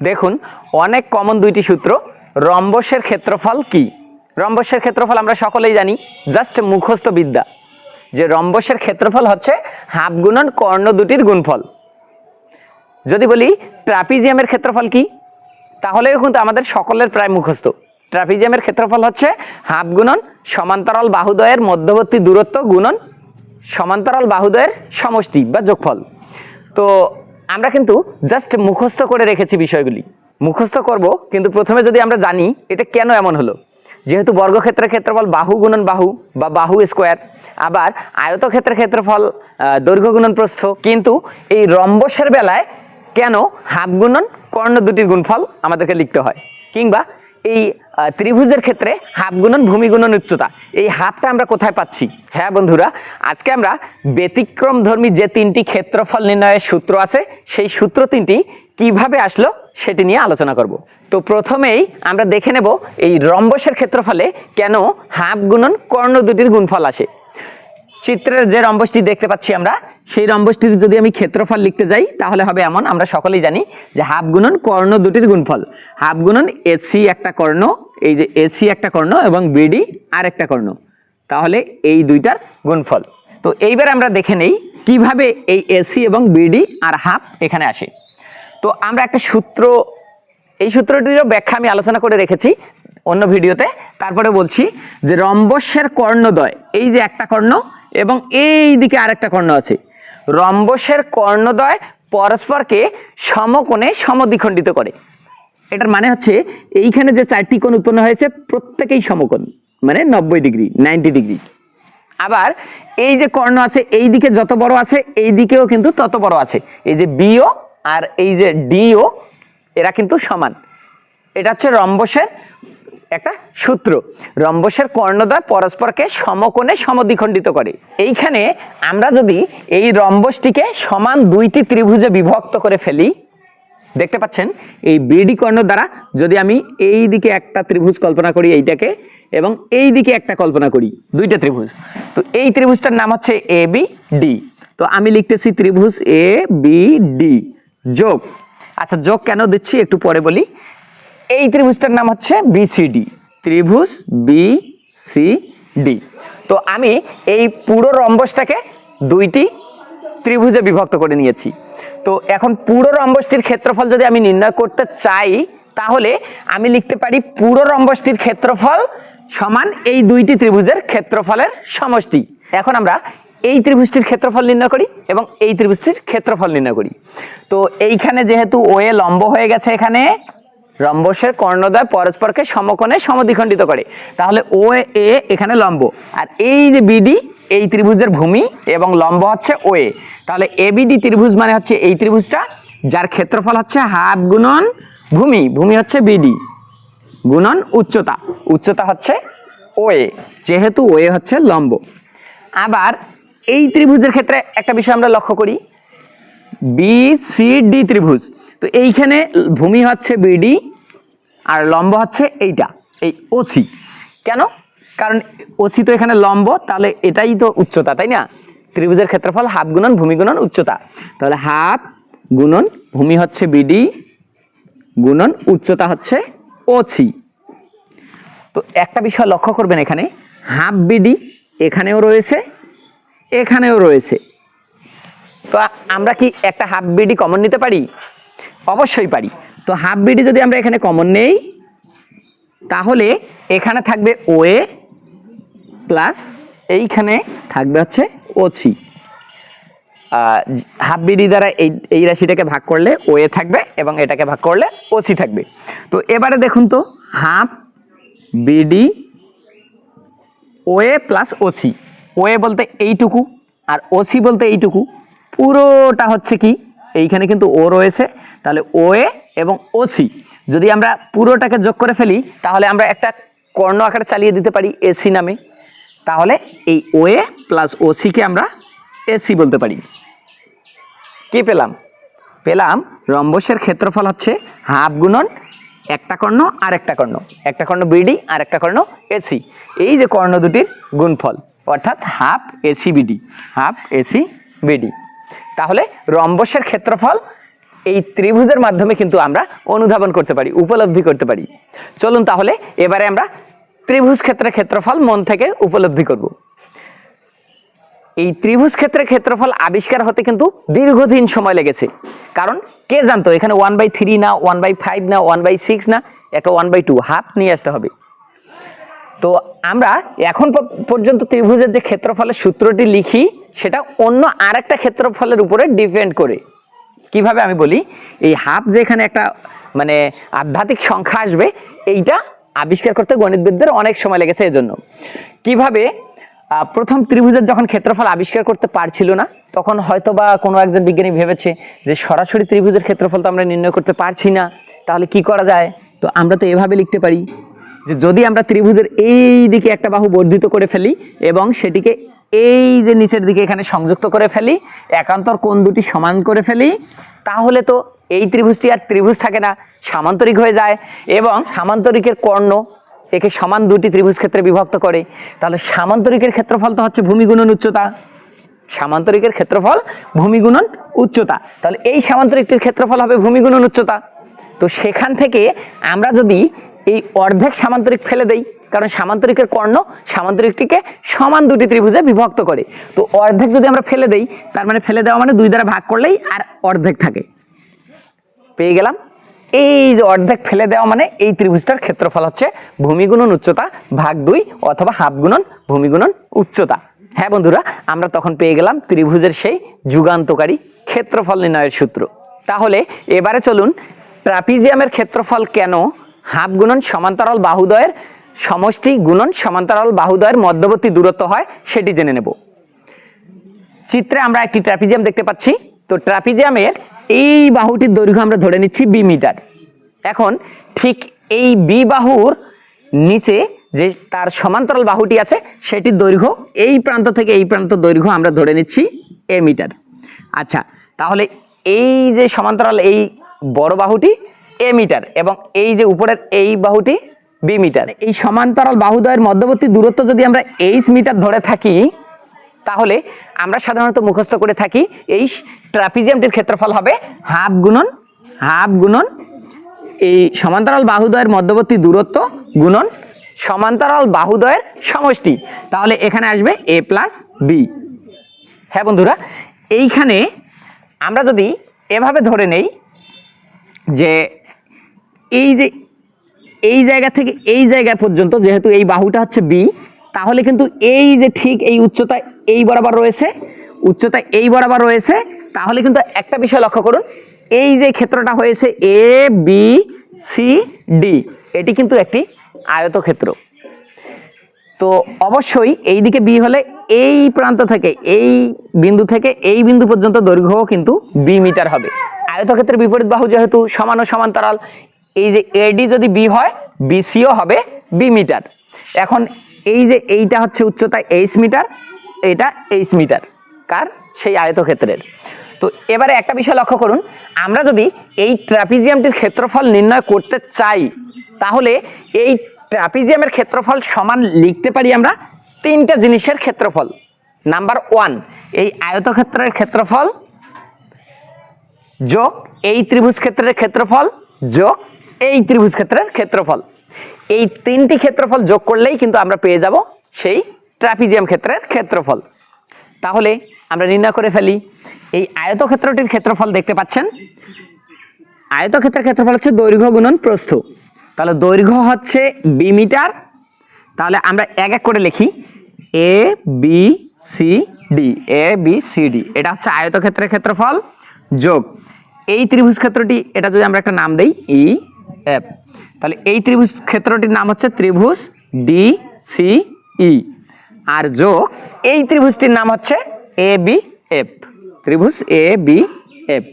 দেখুন, অনেক কমন দুইটি সূত্র। রম্বসের ক্ষেত্রফল কি? রম্বসের ক্ষেত্রফল আমরা সকলেই জানি জাস্ট মুখস্থ বিদ্যা যে রম্বসের ক্ষেত্রফল হচ্ছে হাফ গুণন কর্ণ দুটির গুণফল। যদি বলি, ট্রাপিজিয়ামের ক্ষেত্রফল কি? তাহলেও কিন্তু আমাদের সকলের প্রায় মুখস্থ। ট্রাপিজিয়ামের ক্ষেত্রফল হচ্ছে হাফ গুণন সমান্তরাল বাহুদয়ের মধ্যবর্তী দূরত্ব গুণন সমান্তরাল বাহুদয়ের সমষ্টি বা যোগফল। তো আমরা কিন্তু জাস্ট মুখস্থ করে রেখেছি বিষয়গুলি। মুখস্থ করব, কিন্তু প্রথমে যদি আমরা জানি এটা কেন এমন হলো। যেহেতু বর্গক্ষেত্রের ক্ষেত্রফল বাহু গুণন বাহু বা বাহু স্কোয়ার আবার আয়তক্ষেত্রের ক্ষেত্রফল দৈর্ঘ্য গুণন প্রস্থ, কিন্তু এই রম্বসের বেলায় কেন হাফ গুণন কর্ণ দুটির গুণফল আমাদেরকে লিখতে হয়, কিংবা এই ত্রিভুজের ক্ষেত্রে হাফ গুণন ভূমি গুণন উচ্চতা। এই হাফটা আমরা কোথায় পাচ্ছি? হ্যাঁ বন্ধুরা, আজকে আমরা ব্যতিক্রম ধর্মী যে তিনটি ক্ষেত্রফল নির্ণয়ের সূত্র আছে, সেই সূত্র তিনটি কীভাবে আসলো সেটি নিয়ে আলোচনা করব। তো প্রথমেই আমরা দেখে নেব এই রম্বসের ক্ষেত্রফলে কেন হাফ গুণন কর্ণ দুটির গুণফল আসে। চিত্রের যে রম্বসটি দেখতে পাচ্ছি আমরা, সেই রম্বসটির যদি আমি ক্ষেত্রফল লিখতে যাই, তাহলে হবে এমন, আমরা সকলেই জানি যে হাফ গুণন কর্ণ দুটির গুণফল। হাফ গুণন এসি একটা কর্ণ, এই যে এসি একটা কর্ণ এবং বিডি আর একটা কর্ণ। তাহলে এই দুইটার গুণফল। তো এইবার আমরা দেখে নেই কীভাবে এই এসি এবং বিডি আর হাফ এখানে আসে। তো আমরা একটা সূত্র, এই সূত্রটিরও ব্যাখ্যা আমি আলোচনা করে রেখেছি অন্য ভিডিওতে। তারপরে বলছি যে রম্বসের কর্ণদ্বয় এই যে একটা কর্ণ এবং এই দিকে আরেকটা কর্ণ আছে। রম্বসের কর্ণদ্বয় পরস্পরকে সমকোণে সমদ্বিখণ্ডিত করে। এটার মানে হচ্ছে এইখানে যে চারটি কোণ উৎপন্ন হয়েছে, প্রত্যেকেই সমকোণ মানে নব্বই ডিগ্রি, নাইনটি ডিগ্রি। আবার এই যে কর্ণ আছে, এই দিকে যত বড় আছে, এই দিকেও কিন্তু তত বড় আছে। এই যে বিও আর এই যে ডিও এরা কিন্তু সমান। এটা হচ্ছে রম্বসের একটা সূত্র। রম্বসের কর্ণদ্বয় পরস্পরকে সমকোণে সমদ্বিখণ্ডিত করে। এইখানে আমরা যদি এই রম্বসটিকে সমান দুইটি ত্রিভুজে বিভক্ত করে ফেলি, দেখতে পাচ্ছেন, এই বিডি কর্ণ দ্বারা যদি আমি এই দিকে একটা ত্রিভুজ কল্পনা করি এইটাকে, এবং এই দিকে একটা কল্পনা করি, দুইটা ত্রিভুজ। তো এই ত্রিভুজটার নাম হচ্ছে এ বি ডি। তো আমি লিখতেছি ত্রিভুজ এ বি ডি। যোগ। আচ্ছা যোগ কেন দিচ্ছি একটু পরে বলি। এই ত্রিভুজটার নাম হচ্ছে বিসিডি ত্রিভুজ বি সি ডি তো আমি এই পুরো রম্বসটাকে দুইটি ত্রিভুজে বিভক্ত করে নিয়েছি। তো এখন পুরো রম্বসটির ক্ষেত্রফল যদি আমি নির্ণয় করতে চাই, তাহলে আমি লিখতে পারি পুরো রম্বসটির ক্ষেত্রফল সমান এই দুইটি ত্রিভুজের ক্ষেত্রফলের সমষ্টি। এখন আমরা এই ত্রিভুজটির ক্ষেত্রফল নির্ণয় করি এবং এই ত্রিভুজটির ক্ষেত্রফল নির্ণয় করি। তো এইখানে যেহেতু ওয়ে লম্ব হয়ে গেছে এখানে রম্বসের কর্ণদ্বয় পরস্পরকে সমকোণে সমদ্বিখণ্ডিত করে। তাহলে ও এ এখানে লম্ব। আর এই যে বিডি এই ত্রিভুজের ভূমি এবং লম্ব হচ্ছে ও এ তাহলে এবিডি ত্রিভুজ মানে হচ্ছে এই ত্রিভুজটা, যার ক্ষেত্রফল হচ্ছে হাফ গুণন ভূমি। ভূমি হচ্ছে বিডি গুণন উচ্চতা। উচ্চতা হচ্ছে ও এ যেহেতু ও এ হচ্ছে লম্ব। আবার এই ত্রিভুজের ক্ষেত্রে একটা বিষয় আমরা লক্ষ্য করি। বি সি ডি ত্রিভুজ। তো এইখানে ভূমি হচ্ছে বিডি আর লম্ব হচ্ছে এইটা, এই ওসি কেন? কারণ ওসি তো এখানে লম্ব, তাহলে এটাই তো উচ্চতা, তাই না? ত্রিভুজের ক্ষেত্রফল হাফ গুণন ভূমি গুণন উচ্চতা। তাহলে হাফ গুণন ভূমি হচ্ছে বিডি গুণন উচ্চতা হচ্ছে ওসি তো একটা বিষয় লক্ষ্য করবেন এখানে, হাফ বিডি এখানেও রয়েছে এখানেও রয়েছে। তো আমরা কি একটা হাফ বিডি কমন নিতে পারি? অবশ্যই পারি। তো হাফ বিডি যদি আমরা এখানে কমন নেই, তাহলে এখানে থাকবে ওএ প্লাস এইখানে থাকবে হচ্ছে ওসি হাফ বিডি দ্বারা এই এই রাশিটাকে ভাগ করলে ওএ থাকবে এবং এটাকে ভাগ করলে ওসি থাকবে। তো এবারে দেখুন তো half BD OA plus OC OA বলতে এইটুকু, আর ওসি বলতে এইটুকু। পুরোটা হচ্ছে কি, এইখানে কিন্তু ও রয়েছে। তাহলে ওএ এবং ওসি যদি আমরা পুরোটাকে যোগ করে ফেলি, তাহলে আমরা একটা কর্ণ আকারে চালিয়ে দিতে পারি এসি নামে। তাহলে এই ওএ প্লাস ওসিকে আমরা এসি বলতে পারি। কি পেলাম? পেলাম রম্বসের ক্ষেত্রফল হচ্ছে হাফ গুণন একটা কর্ণ আর একটা কর্ণ। একটা কর্ণ বিডি আর একটা কর্ণ এসি এই যে কর্ণ দুটির গুণফল, অর্থাৎ half AC BD half AC BD তাহলে রম্বসের ক্ষেত্রফল এই ত্রিভুজের মাধ্যমে কিন্তু আমরা অনুধাবন করতে পারি, উপলব্ধি করতে পারি। চলুন তাহলে এবারে আমরা ত্রিভুজ ক্ষেত্রের ক্ষেত্রফল মন থেকে উপলব্ধি করব। এই ত্রিভুজ ক্ষেত্রের ক্ষেত্রফল আবিষ্কার হতে কিন্তু দীর্ঘদিন সময় লেগেছে। কারণ কে জানতো, এখানে ওয়ান বাই থ্রি না ওয়ান বাই ফাইভ না ওয়ান বাই সিক্স না, একটা ওয়ান বাই টু হাফ নিয়ে আসতে হবে। তো আমরা এখন পর্যন্ত ত্রিভুজের যে ক্ষেত্রফলের সূত্রটি লিখি, সেটা অন্য আরেকটা ক্ষেত্রফলের উপরে ডিপেন্ড করে। কীভাবে আমি বলি, এই হাফ যে এখানে একটা মানে আধ্যাত্মিক সংখ্যা আসবে, এইটা আবিষ্কার করতে গণিতবিদদের অনেক সময় লেগেছে এজন্য। কীভাবে প্রথম ত্রিভুজের যখন ক্ষেত্রফল আবিষ্কার করতে পারছিল না, তখন হয়তো বা কোনো একজন বিজ্ঞানী ভেবেছে যে সরাসরি ত্রিভুজের ক্ষেত্রফল তো আমরা নির্ণয় করতে পারছি না, তাহলে কি করা যায়? তো আমরা তো এভাবে লিখতে পারি যে যদি আমরা ত্রিভুজের এই দিকে একটা বাহু বর্ধিত করে ফেলি এবং সেটিকে এই যে নিচের দিকে এখানে সংযুক্ত করে ফেলি, একান্তর কোন দুটি সমান করে ফেলি, তাহলে তো এই ত্রিভুজটি আর ত্রিভুজ থাকে না, সামান্তরিক হয়ে যায় এবং সামান্তরিকের কর্ণ একে সমান দুটি ত্রিভুজ ক্ষেত্রে বিভক্ত করে। তাহলে সামান্তরিকের ক্ষেত্রফল তো হচ্ছে ভূমিগুণন উচ্চতা। সামান্তরিকের ক্ষেত্রফল ভূমিগুণন উচ্চতা। তাহলে এই সামান্তরিকটির ক্ষেত্রফল হবে ভূমিগুণন উচ্চতা। তো সেখান থেকে আমরা যদি এই অর্ধেক সামান্তরিক ফেলে দেই কারণ সামান্তরিকের কর্ণ সামান্তরিকটিকে সমান দুটি ত্রিভুজে বিভক্ত করে। তো অর্ধেক যদি আমরা ফেলে দেই, তার মানে ফেলে দেওয়া মানে দুই দ্বারা ভাগ করলেই আর অর্ধেক থাকে। পেয়ে গেলাম। এই যে অর্ধেক ফেলে দেওয়া মানে এই ত্রিভুজটার ক্ষেত্রফল হচ্ছে ভূমি গুণন উচ্চতা ভাগ দুই অথবা হাফ গুণন ভূমি গুণন উচ্চতা। হ্যাঁ বন্ধুরা, আমরা তখন পেয়ে গেলাম ত্রিভুজের সেই যুগান্তকারী ক্ষেত্রফল নির্ণয়ের সূত্র। তাহলে এবারে চলুন, ট্রাপিজিয়ামের ক্ষেত্রফল কেন হাফ গুণন সমান্তরাল বাহুদয়ের সমষ্টি গুণন সমান্তরাল বাহুদয়ের মধ্যবর্তী দূরত্ব হয়, সেটি জেনে নেব। চিত্রে আমরা একটি ট্রাপিজিয়াম দেখতে পাচ্ছি। তো ট্রাপিজিয়ামের এই বাহুটির দৈর্ঘ্য আমরা ধরে নিচ্ছি বি মিটার। এখন ঠিক এই বি বাহুর নিচে যে তার সমান্তরাল বাহুটি আছে, সেটির দৈর্ঘ্য, এই প্রান্ত থেকে এই প্রান্ত দৈর্ঘ্য আমরা ধরে নিচ্ছি এ মিটার। আচ্ছা তাহলে এই যে সমান্তরাল এই বড় বাহুটি এ মিটার এবং এই যে উপরের এই বাহুটি বি মিটার এই সমান্তরাল বাহুদ্বয়ের মধ্যবর্তী দূরত্ব যদি আমরা এইচ মিটার ধরে থাকি, তাহলে আমরা সাধারণত মুখস্থ করে থাকি এই ট্রাপিজিয়ামটির ক্ষেত্রফল হবে হাফ গুণন হাফ গুণন এই সমান্তরাল বাহুদ্বয়ের মধ্যবর্তী দূরত্ব গুণন সমান্তরাল বাহুদ্বয়ের সমষ্টি। তাহলে এখানে আসবে এ প্লাস বি হ্যাঁ বন্ধুরা, এইখানে আমরা যদি এভাবে ধরে নেই যে এই যে এই জায়গা থেকে এই জায়গা পর্যন্ত, যেহেতু এই বাহুটা হচ্ছে বি তাহলে কিন্তু এই যে ঠিক এই উচ্চতা এই বরাবর রয়েছে, উচ্চতা এই বরাবর রয়েছে, তাহলে কিন্তু একটা বিষয় লক্ষ্য করুন, এই যে ক্ষেত্রটা হয়েছে এ বি সি ডি এটি কিন্তু একটি আয়তক্ষেত্র। তো অবশ্যই এই দিকে বি হলে এই প্রান্ত থেকে, এই বিন্দু থেকে, এই বিন্দু পর্যন্ত দৈর্ঘ্য কিন্তু বি মিটার হবে। আয়ত আয়তক্ষেত্রের বিপরীত বাহু যেহেতু সমান ও সমান্তরাল এই যে এডি যদি বি হয় বিসিও হবে বি মিটার এখন এই যে এইটা হচ্ছে উচ্চতা এইচ মিটার এটা এইচ মিটার কার? সেই আয়তক্ষেত্রের। তো এবারে একটা বিষয় লক্ষ্য করুন, আমরা যদি এই ট্রাপিজিয়ামটির ক্ষেত্রফল নির্ণয় করতে চাই, তাহলে এই ট্রাপিজিয়ামের ক্ষেত্রফল সমান লিখতে পারি আমরা তিনটা জিনিসের ক্ষেত্রফল। নাম্বার ওয়ান এই আয়তক্ষেত্রের ক্ষেত্রফল যোগ এই ত্রিভুজ ক্ষেত্রের ক্ষেত্রফল যোগ এই ত্রিভুজ ক্ষেত্রের ক্ষেত্রফল। এই তিনটি ক্ষেত্রফল যোগ করলেই কিন্তু আমরা পেয়ে যাব সেই ট্রাপিজিয়াম ক্ষেত্রের ক্ষেত্রফল। তাহলে আমরা নির্ণয় করে ফেলি, এই আয়তক্ষেত্রটির ক্ষেত্রফল দেখতে পাচ্ছেন। আয়তক্ষেত্রের ক্ষেত্রফল হচ্ছে দৈর্ঘ্য গুণন প্রস্থ। তাহলে দৈর্ঘ্য হচ্ছে বি মিটার। তাহলে আমরা এক এক করে লিখি। A B C D A B C D এটা হচ্ছে আয়তক্ষেত্রের ক্ষেত্রফল যোগ। এই ত্রিভুজ ক্ষেত্রটি, এটা যদি আমরা একটা নাম দেই ই এফ। তাহলে এই ত্রিভুজ ক্ষেত্রটির নাম হচ্ছে ত্রিভুজ ডি সি ই আর যোগ এই ত্রিভুজটির নাম হচ্ছে এ বি এফ ত্রিভুজ এ বি এফ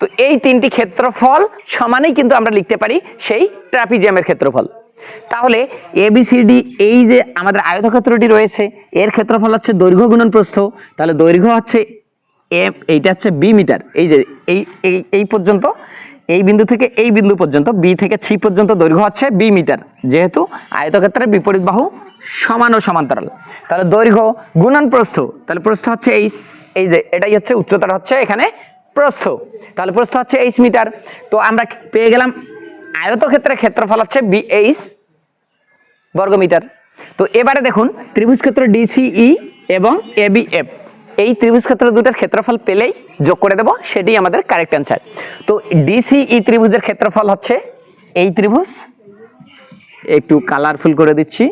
তো এই তিনটি ক্ষেত্রফল সমানেই কিন্তু আমরা লিখতে পারি সেই ট্রাপিজিয়ামের ক্ষেত্রফল। তাহলে এবিসিডি এই যে আমাদের আয়তক্ষেত্রটি রয়েছে, এর ক্ষেত্রফল হচ্ছে দৈর্ঘ্য গুণন প্রস্থ। তাহলে দৈর্ঘ্য হচ্ছে এফ এইটা হচ্ছে বি মিটার। এই যে এই এই পর্যন্ত এই বিন্দু থেকে এই বিন্দু পর্যন্ত, বি থেকে সি পর্যন্ত দৈর্ঘ্য হচ্ছে বি মিটার। যেহেতু আয়তক্ষেত্রের বিপরীত বাহু সমান ও সমান্তরাল। তাহলে দৈর্ঘ্য গুণন প্রস্থ, তাহলে প্রস্থ হচ্ছে এই এই যে এটাই হচ্ছে উচ্চতাটা হচ্ছে এখানে প্রস্থ। তাহলে প্রস্থ হচ্ছে এইচ মিটার। তো আমরা পেয়ে গেলাম আয়তক্ষেত্রের ক্ষেত্রফল হচ্ছে বি এইচ বর্গমিটার। তো এবারে দেখুন ত্রিভুজ ক্ষেত্র ডিসিই এবং এবিএফ। এই ত্রিভুজ ক্ষেত্র দুটার ক্ষেত্রফল পেলেই যোগ করে দেব, সেটি আমাদের কারেক্ট অ্যান্সার তো ডিসিই ত্রিভুজের ক্ষেত্রফল হচ্ছে এই ত্রিভুজ, একটু কালারফুল করে দিচ্ছি,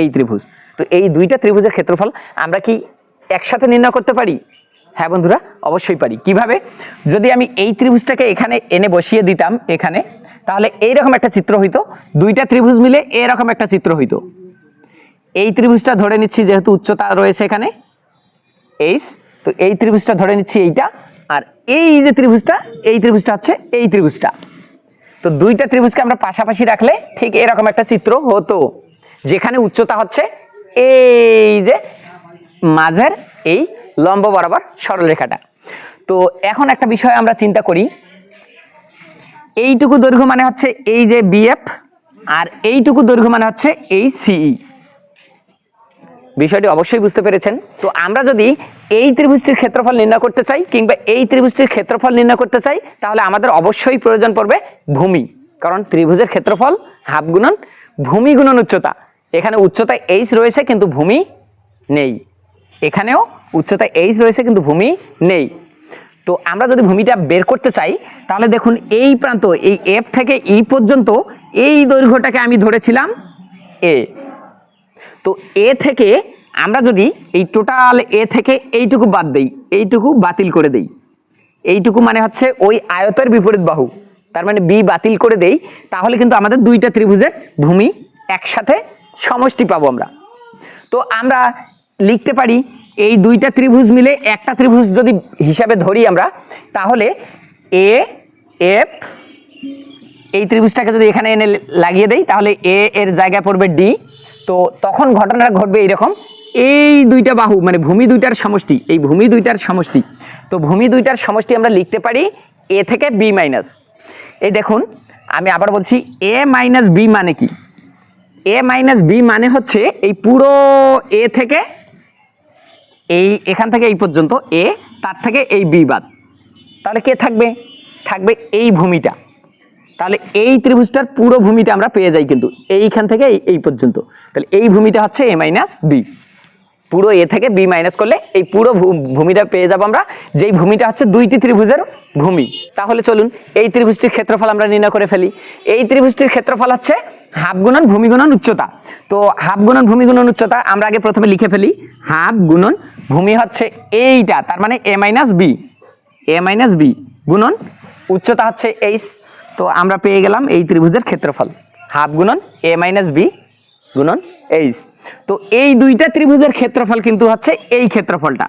এই ত্রিভুজ। তো এই দুইটা ত্রিভুজের ক্ষেত্রফল আমরা কি একসাথে নির্ণয় করতে পারি? হ্যাঁ বন্ধুরা, অবশ্যই পারি। কীভাবে? যদি আমি এই ত্রিভুজটাকে এখানে এনে বসিয়ে দিতাম এখানে, তাহলে এইরকম একটা চিত্র হইতো। দুইটা ত্রিভুজ মিলে এরকম একটা চিত্র হইতো। এই ত্রিভুজটা ধরে নিচ্ছি যেহেতু উচ্চতা রয়েছে এখানে এইচ তো এই ত্রিভুজটা ধরে নিচ্ছি এইটা, আর এই যে ত্রিভুজটা, এই ত্রিভুজটা হচ্ছে এই ত্রিভুজটা। তো দুইটা ত্রিভুজকে আমরা পাশাপাশি রাখলে ঠিক এরকম একটা চিত্র হতো, যেখানে উচ্চতা হচ্ছে এই যে মাঝের এই লম্ব বরাবর সরলরেখাটা। তো এখন একটা বিষয় আমরা চিন্তা করি, এইটুকু দৈর্ঘ্য মানে হচ্ছে এই যে বিএফ আর এইটুকু দৈর্ঘ্য মানে হচ্ছে এই সিই বিষয়টি অবশ্যই বুঝতে পেরেছেন। তো আমরা যদি এই ত্রিভুজটির ক্ষেত্রফল নির্ণয় করতে চাই কিংবা এই ত্রিভুজটির ক্ষেত্রফল নির্ণয় করতে চাই, তাহলে আমাদের অবশ্যই প্রয়োজন পড়বে ভূমি। কারণ ত্রিভুজের ক্ষেত্রফল হাফ গুণন ভূমি গুণন উচ্চতা। এখানে উচ্চতা এইচ রয়েছে কিন্তু ভূমি নেই। এখানেও উচ্চতা এইচ রয়েছে কিন্তু ভূমি নেই। তো আমরা যদি ভূমিটা বের করতে চাই, তাহলে দেখুন এই প্রান্ত, এই এফ থেকে ই পর্যন্ত এই দৈর্ঘ্যটাকে আমি ধরেছিলাম এ তো এ থেকে আমরা যদি এই টোটাল এ থেকে এইটুকু বাদ দেই, এইটুকু বাতিল করে দেই। এইটুকু মানে হচ্ছে ওই আয়তের বিপরীত বাহু। তার মানে বি বাতিল করে দেই, তাহলে কিন্তু আমাদের দুইটা ত্রিভুজের ভূমি একসাথে সমষ্টি পাবো আমরা। তো আমরা লিখতে পারি, এই দুইটা ত্রিভুজ মিলে একটা ত্রিভুজ যদি হিসাবে ধরি আমরা, তাহলে এ এফ এই ত্রিভুজটাকে যদি এখানে এনে লাগিয়ে দেই, তাহলে এ এর জায়গায় পড়বে ডি। তো তখন ঘটনাটা ঘটবে এইরকম। এই দুইটা বাহু মানে ভূমি দুইটার সমষ্টি, এই ভূমি দুইটার সমষ্টি। তো ভূমি দুইটার সমষ্টি আমরা লিখতে পারি এ থেকে বি মাইনাস। এই দেখুন, আমি আবার বলছি, এ মাইনাস বি মানে কি? এ মাইনাস বি মানে হচ্ছে এই পুরো এ থেকে এই, এখান থেকে এই পর্যন্ত এ, তার থেকে এই বি বাদ। তাহলে কে থাকবে? থাকবে এই ভূমিটা। তাহলে এই ত্রিভুজটার পুরো ভূমিটা আমরা পেয়ে যাই কিন্তু এইখান থেকে এই পর্যন্ত। তাহলে এই ভূমিটা হচ্ছে এ মাইনাস বি পুরো এ থেকে বি মাইনাস করলে এই পুরো ভূমিটা পেয়ে যাব আমরা। যেই ভূমিটা হচ্ছে দুইটি ত্রিভুজের ভূমি। তাহলে চলুন, এই ত্রিভুজটির ক্ষেত্রফল আমরা নির্ণয় করে ফেলি। এই ত্রিভুজটির ক্ষেত্রফল হচ্ছে হাফ গুণন ভূমি গুণন উচ্চতা। তো হাফ গুণন ভূমি গুণন উচ্চতা আমরা আগে প্রথমে লিখে ফেলি। হাফ গুণন ভূমি হচ্ছে এইটা, তার মানে A minus B A minus B গুণন উচ্চতা হচ্ছে এইচ তো আমরা পেয়ে গেলাম এই ত্রিভুজের ক্ষেত্রফল। হাফ গুণন এ মাইনাস বি গুণন এইচ। তো এই দুইটা ত্রিভুজের ক্ষেত্রফল কিন্তু হচ্ছে এই ক্ষেত্রফলটা।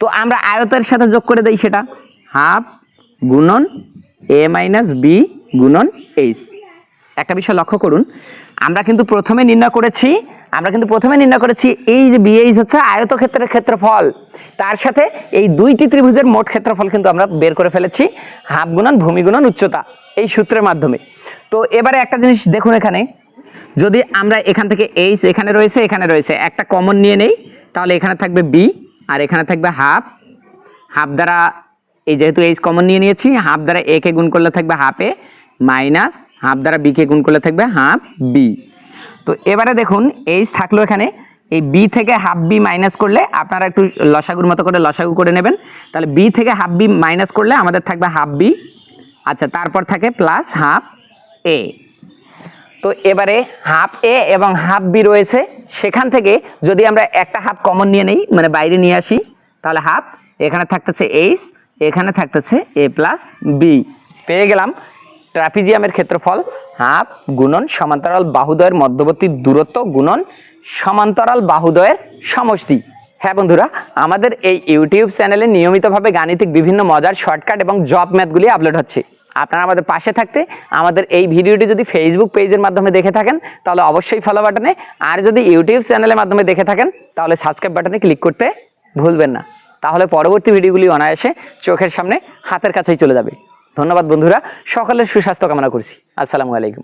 তো আমরা আয়তের সাথে যোগ করে দেই সেটা। হাফ গুণন এ মাইনাস বি গুণন এইচ। একটা বিষয় লক্ষ্য করুন, আমরা কিন্তু প্রথমে নির্ণয় করেছি আমরা কিন্তু প্রথমে নির্ণয় করেছি এই যে বিএইচ হচ্ছে আয়তক্ষেত্রের ক্ষেত্রফল। তার সাথে এই দুইটি ত্রিভুজের মোট ক্ষেত্রফল কিন্তু আমরা বের করে ফেলেছি, হাফ গুণন ভূমি গুণন উচ্চতা, এই সূত্রের মাধ্যমে। তো এবারে একটা জিনিস দেখুন এখানে, যদি আমরা এখান থেকে এইচ এখানে রয়েছে এখানে রয়েছে, একটা কমন নিয়ে নেই, তাহলে এখানে থাকবে বি আর এখানে থাকবে হাফ হাফ দ্বারা এই যেহেতু এইচ কমন নিয়ে নিয়েছি হাফ দ্বারা এ কে গুণ করলে থাকবে হাফ এ মাইনাস হাফ দ্বারা বি কে গুণ করলে থাকবে হাফ বি তো এবারে দেখুন এইচ থাকল এখানে। এই বি থেকে হাফ বি মাইনাস করলে আপনারা একটু লসাগুর মতো করে লসাগু করে নেবেন। তাহলে বি থেকে হাফ বি মাইনাস করলে আমাদের থাকবে হাফ বি আচ্ছা তারপর থাকে প্লাস হাফ এ তো এবারে হাফ এ এবং হাফ বি রয়েছে। সেখান থেকে যদি আমরা একটা হাফ কমন নিয়ে নেই মানে বাইরে নিয়ে আসি, তাহলে হাফ এখানে থাকতেছে এইচ এখানে থাকতেছে এ প্লাস বি পেয়ে গেলাম। ট্রাপিজিয়ামের ক্ষেত্রফল। হাফ গুণন সমান্তরাল বাহুদয়ের মধ্যবর্তী দূরত্ব গুণন সমান্তরাল বাহুদয়ের সমষ্টি। হ্যাঁ বন্ধুরা, আমাদের এই ইউটিউব চ্যানেলে নিয়মিতভাবে গাণিতিক বিভিন্ন মজার শর্টকাট এবং জব ম্যাথগুলি আপলোড হচ্ছে। আপনারা আমাদের পাশে থাকতে আমাদের এই ভিডিওটি যদি ফেসবুক পেজের মাধ্যমে দেখে থাকেন, তাহলে অবশ্যই ফলো বাটনে আর যদি ইউটিউব চ্যানেলের মাধ্যমে দেখে থাকেন, তাহলে সাবস্ক্রাইব বাটনে ক্লিক করতে ভুলবেন না। তাহলে পরবর্তী ভিডিওগুলি অনায়াসে চোখের সামনে হাতের কাছেই চলে যাবে। ধন্যবাদ বন্ধুরা। সকলের সুস্বাস্থ্য কামনা করছি। আসসালামু আলাইকুম।